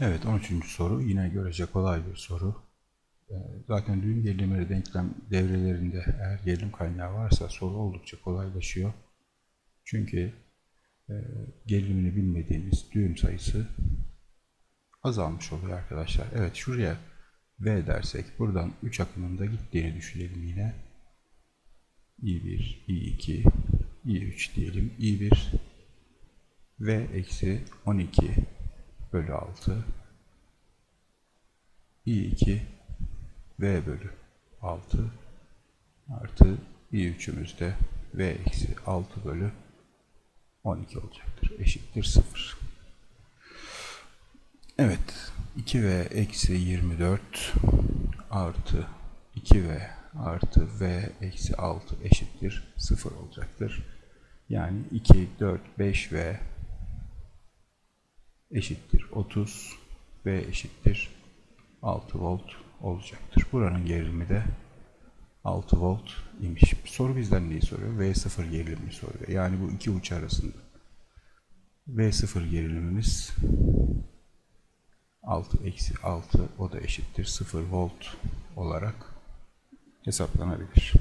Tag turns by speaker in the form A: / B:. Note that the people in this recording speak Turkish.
A: Evet 13. soru yine görece kolay bir soru. Ee, Zaten düğüm gerilimleri denklem devrelerinde eğer gerilim kaynağı varsa soru oldukça kolaylaşıyor. Çünkü e, gerilimini bilmediğimiz düğüm sayısı azalmış oluyor arkadaşlar. Evet şuraya V dersek buradan 3 akımında gittiğini düşünelim yine. I1, I2, I3 diyelim. I1 V eksi 12 bölü 6 i2 v bölü 6 artı i3'ümüz de v eksi 6 bölü 12 olacaktır. Eşittir 0. Evet. 2v eksi 24 artı 2v artı v eksi 6 eşittir 0 olacaktır. Yani 2, 4, 5v eşittir 30 V eşittir 6 volt olacaktır. Buranın gerilimi de 6 volt imiş. Soru bizden neyi soruyor? V0 gerilimini soruyor. Yani bu iki uç arasında. V0 gerilimimiz 6 eksi 6 o da eşittir 0 volt olarak hesaplanabilir.